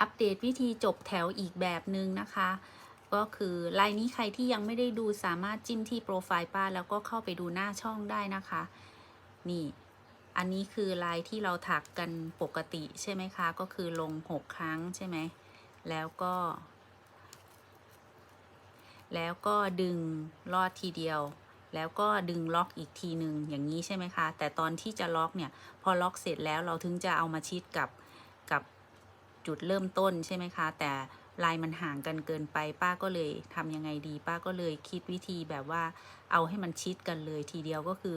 อัปเดตวิธีจบแถวอีกแบบหนึ่งนะคะ ก็คือไลายนี้ใครที่ยังไม่ได้ดูสามารถจิ้มที่โปรไฟล์ป้าแล้วก็เข้าไปดูหน้าช่องได้นะคะ นี่ อันนี้คือลายที่เราถักกันปกติใช่ไหมคะ ก็คือลง 6 ครั้งใช่ไหม แล้วก็ แล้วก็ดึงลอดทีเดียวแล้วก็ดึงล็อกอีกทีหนึ่งอย่างนี้ใช่ไหมคะ แต่ตอนที่จะล็อกเนี่ย พอล็อกเสร็จแล้วเราถึงจะเอามาชิดกับกับ จุดเริ่มต้นใช่ไหมคะ แต่ลายมันห่างกันเกินไป ป้าก็เลยทำยังไงดี ป้าก็เลยคิดวิธีแบบว่า เอาให้มันชิดกันเลยทีเดียวก็คือ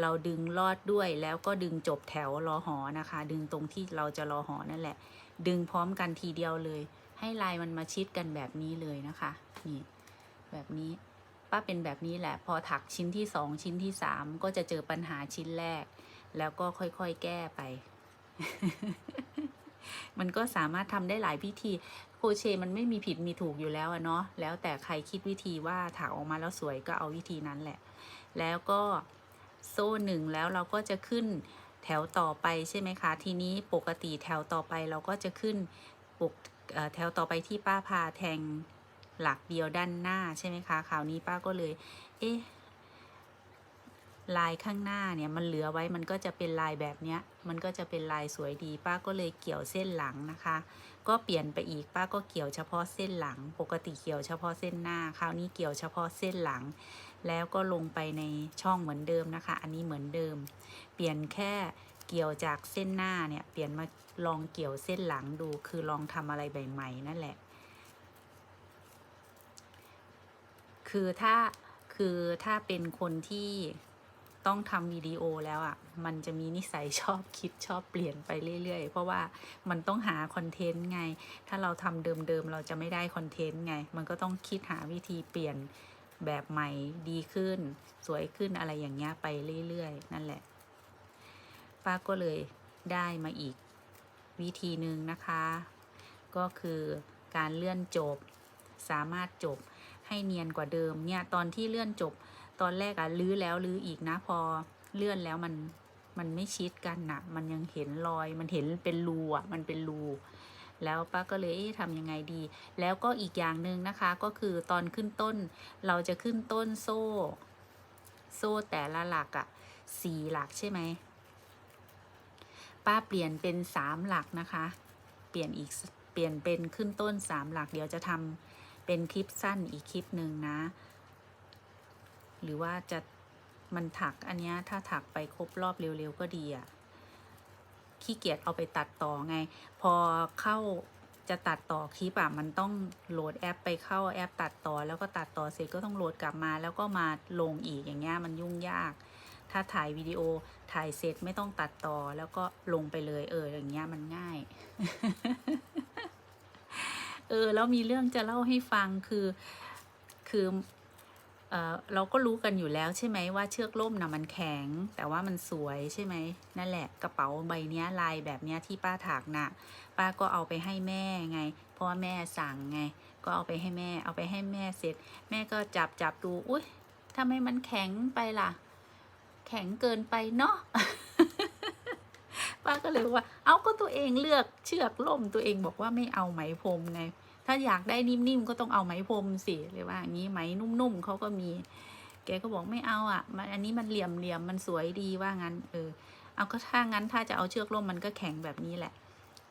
เราดึงลอดด้วยแล้วก็ดึงจบแถวรอหอนะคะ ดึงตรงที่เราจะรอหอนั่นแหละ ดึงพร้อมกันทีเดียวเลย ให้ลายมันมาชิดกันแบบนี้เลยนะคะนี่แบบนี้ป้าเป็นแบบนี้แหละ พอถักชิ้นที่สองชิ้นที่สามก็จะเจอปัญหาชิ้นแรก แล้วก็ค่อยๆแก้ไป มันก็สามารถทำได้หลายพิธีโคเชมันไม่มีผิดมีถูกอยู่แล้วเนาะแล้วแต่ใครคิดวิธีว่าถักออกมาแล้วสวยก็เอาวิธีนั้นแหละ แล้วก็โซ่หนึ่งแล้วเราก็จะขึ้นแถวต่อไปใช่ไหมคะ ทีนี้ปกติแถวต่อไปเราก็จะขึ้นปกแถวต่อไปที่ป้าพาแทงหลักเดียวด้านหน้าใช่ไหมคะ คราวนี้ป้าก็เลย เอ๊ะ ลายข้างหน้าเนี่ยมันเหลือไว้มันก็จะเป็นลายแบบเนี้ย มันก็จะเป็นลายสวยดีป้าก็เลยเกี่ยวเส้นหลังนะคะ ก็เปลี่ยนไปอีกป้าก็เกี่ยวเฉพาะเส้นหลัง ปกติเกี่ยวเฉพาะเส้นหน้า คราวนี้เกี่ยวเฉพาะเส้นหลัง แล้วก็ลงไปในช่องเหมือนเดิมนะคะ อันนี้เหมือนเดิม เปลี่ยนแค่เกี่ยวจากเส้นหน้าเนี่ยเปลี่ยนมาลองเกี่ยวเส้นหลังดู คือลองทำอะไรใหม่ๆนั่นแหละ คือถ้าคือถ้าเป็นคนที่ ต้องทำวิดีโอแล้วอะ่ะ มันจะมีนิสัยชอบคิดชอบเปลี่ยนไปเรื่อยๆ เพราะว่ามันต้องหาคอนเทนต์ไง ถ้าเราทำเดิมๆ เราจะไม่ได้คอนเทนต์ไง มันก็ต้องคิดหาวิธีเปลี่ยนแบบใหม่ดีขึ้น สวยขึ้นอะไรอย่างเงี้ยไปเรื่อยๆ นั่นแหละ ป้าก็เลยได้มาอีกวิธีหนึ่งนะคะ ก็คือการเลื่อนจบ สามารถจบให้เนียนกว่าเดิมเนี่ยตอนที่เลื่อนจบ ตอนแรกอะลื้อแล้วลื้ออีกนะพอเลื่อนแล้วมันมันไม่ชิดกันนะมันยังเห็นรอย มันเห็นเป็นรูอะมันเป็นรูแล้วป้าก็เลยเอ๊ะทำยังไงดี แล้วก็อีกอย่างหนึ่งนะคะก็คือตอนขึ้นต้น เราจะขึ้นต้นโซ่ โซ่แต่ละหลักอะสี่หลักใช่ไหมป้าเปลี่ยนเป็นสามหลักนะคะ เปลี่ยนอีกเปลี่ยนเป็นขึ้นต้นสามหลัก เดี๋ยวจะทำเป็นคลิปสั้นอีกคลิปหนึ่งนะ หรือว่าจะมันถักอันนี้ถ้าถักไปครบรอบเร็วๆก็ดีอะขี้เกียจเอาไปตัดต่อไง พอเข้าจะตัดต่อคลิปอะมันต้องโหลดแอปไปเข้าแอป ตัดต่อแล้วก็ตัดต่อเสร็จก็ต้องโหลดกลับมา แล้วก็มาลงอีกอย่างเงี้ยมันยุ่งยาก ถ้าถ่ายวิดีโอถ่ายเสร็จไม่ต้องตัดต่อแล้วก็ลงไปเลยเอออย่างเงี้ยมันง่าย เออแล้วมีเรื่องจะเล่าให้ฟังคือคือ เราก็รู้กันอยู่แล้วใช่ไหมว่าเชือกล่มนะมันแข็ง แต่ว่ามันสวยใช่ไหมนั่นแหละกระเป๋าใบนี้ลายแบบนี้ที่ป้าถักน่ะ ป้าก็เอาไปให้แม่ไง เพราะว่าแม่สั่งไง ก็เอาไปให้แม่ เอาไปให้แม่เสร็จ แม่ก็จับจับดูอุ้ยทำไมมันแข็งไปล่ะ แข็งเกินไปเนาะป้าก็เลยว่า เอาก็ตัวเองเลือกเชือกล่มตัวเองบอกว่าไม่เอาไหมพรมไง ถ้าอยากได้นิ่มๆก็ต้องเอาไหมพรมสิเลยว่าอย่างนี้ไหมนุ่มๆเขาก็มี แกก็บอกไม่เอาอะ มันอันนี้มันเหลี่ยมเหลี่ยมมันสวยดีว่างั้น เออ เอาก็ถ้างั้นถ้าจะเอาเชือกล่มมันก็แข็งแบบนี้แหละ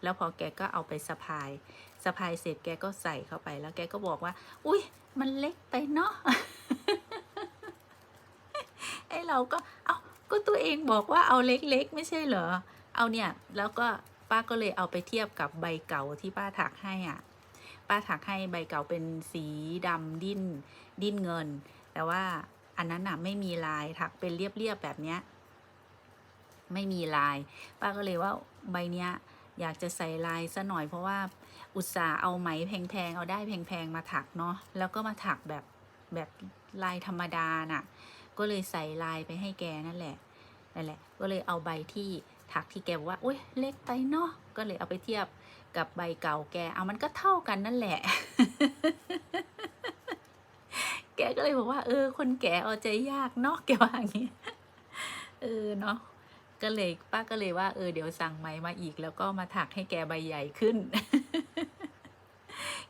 แล้วพอแกก็เอาไปสะพายสะพายเสร็จแกก็ใส่เข้าไปแล้วแกก็บอกว่า อุ้ยมันเล็กไปเนาะไอเราก็เอาก็ตัวเองบอกว่าเอาเล็กๆ ไม่ใช่เหรอ เอาเนี่ย แล้วก็ป้าก็เลยเอาไปเทียบกับใบเก่าที่ป้าถักให้อะ ป้าถักให้ใบเก่าเป็นสีดำดิ้น ดิ้นเงิน แต่ว่าอันนั้นน่ะไม่มีลายถักเป็นเรียบๆแบบเนี้ย ไม่มีลาย ป้าก็เลยว่าใบเนี้ยอยากจะใส่ลายซะหน่อยเพราะว่าอุตส่าห์เอาไหมแพงๆเอาได้แพงๆมาถักเนาะแล้วก็มาถักแบบแบบลายธรรมดาน่ะ ก็เลยใส่ลายไปให้แกนั่นแหละนั่นแหละ ก็เลยเอาใบที่ ถักที่แกว่าอุ้ยเล็กไปเนาะก็เลยเอาไปเทียบกับใบเก่าแกเอามันก็เท่ากันนั่นแหละ แกก็เลยบอกว่า เออ คนแก่เอาใจยากเนาะแกว่าอย่างนี้เออเนาะก็เลยป้าก็เลยว่าเออเดี๋ยวสั่งไหมมาอีก แล้วก็มาถักให้แกใบใหญ่ขึ้น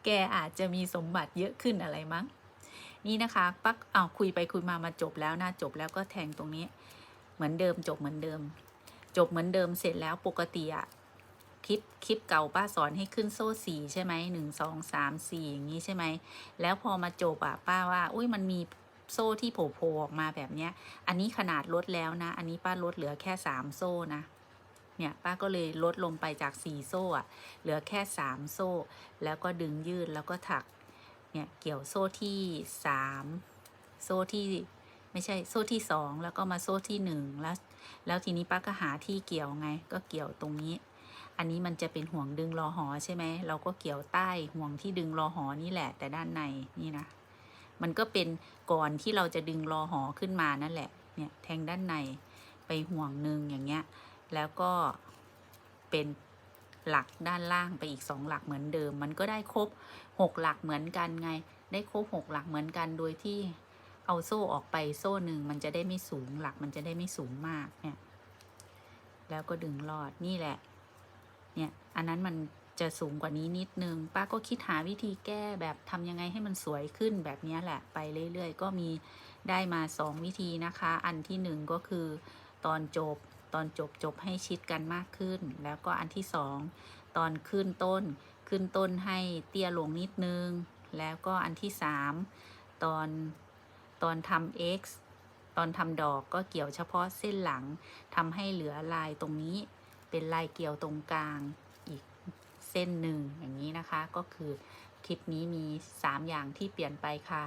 แกอาจจะมีสมบัติเยอะขึ้นอะไรมั้ง นี่นะคะปักเอาคุยไปคุยมามาจบแล้วนะจบแล้วก็แทงตรงนี้ เหมือนเดิมจบเหมือนเดิม จบเหมือนเดิมเสร็จแล้วปกติอะคลิปคลิปเก่าป้าสอนให้ขึ้นโซ่สี่ใช่ไหมหนึ่งสองสามสี่อย่างนี้ใช่ไหมแล้วพอมาจบอะป้าว่าอุ้ยมันมีโซ่ที่โผล่ออกมาแบบเนี้ย อันนี้ขนาดลดแล้วนะ อันนี้ป้าลดเหลือแค่สามโซ่นะเนี่ยป้าก็เลยลดลงไปจากสี่โซ่อะเหลือแค่สามโซ่ แล้วก็ดึงยืดแล้วก็ถักเนี่ยเกี่ยวโซ่ที่สามโซ่ที่ ไม่ใช่โซ่ที่สองแล้วก็มาโซ่ที่หนึ่งแล้ว แล้วทีนี้ป้าก็หาที่เกี่ยวไง ก็เกี่ยวตรงนี้ อันนี้มันจะเป็นห่วงดึงรอหอใช่ไหมเราก็เกี่ยวใต้ห่วงที่ดึงรอหอนี่แหละ แต่ด้านในนี่นะ มันก็เป็นก่อนที่เราจะดึงรอหอขึ้นมานั่นแหละ เนี่ยแทงด้านในไปห่วงหนึ่งอย่างเงี้ย แล้วก็เป็นหลักด้านล่างไปอีกสองหลักเหมือนเดิม มันก็ได้ครบหกหลักเหมือนกันไง ได้ครบหกหลักเหมือนกันโดยที่ เอาโซ่ออกไปโซ่หนึ่งมันจะได้ไม่สูงหลักมันจะได้ไม่สูงมากเนี่ย แล้วก็ดึงรอดนี่แหละ เนี่ย อันนั้นมันจะสูงกว่านี้นิดนึง ป้าก็คิดหาวิธีแก้แบบทำยังไงให้มันสวยขึ้นแบบนี้แหละไปเรื่อยๆ ก็มีได้มาสองวิธีนะคะ อันที่หนึ่งก็คือ ตอนจบตอนจบจบให้ชิดกันมากขึ้น แล้วก็อันที่สองตอนขึ้นต้น ขึ้นต้นให้เตี้ยลงนิดนึง แล้วก็อันที่สามตอน ตอนทำ X ตอนทำดอกก็เกี่ยวเฉพาะเส้นหลังทำให้เหลือลายตรงนี้ เป็นลายเกี่ยวตรงกลางอีกเส้นหนึ่งอย่างนี้นะคะ ก็คือคลิปนี้มี 3 อย่างที่เปลี่ยนไปค่ะ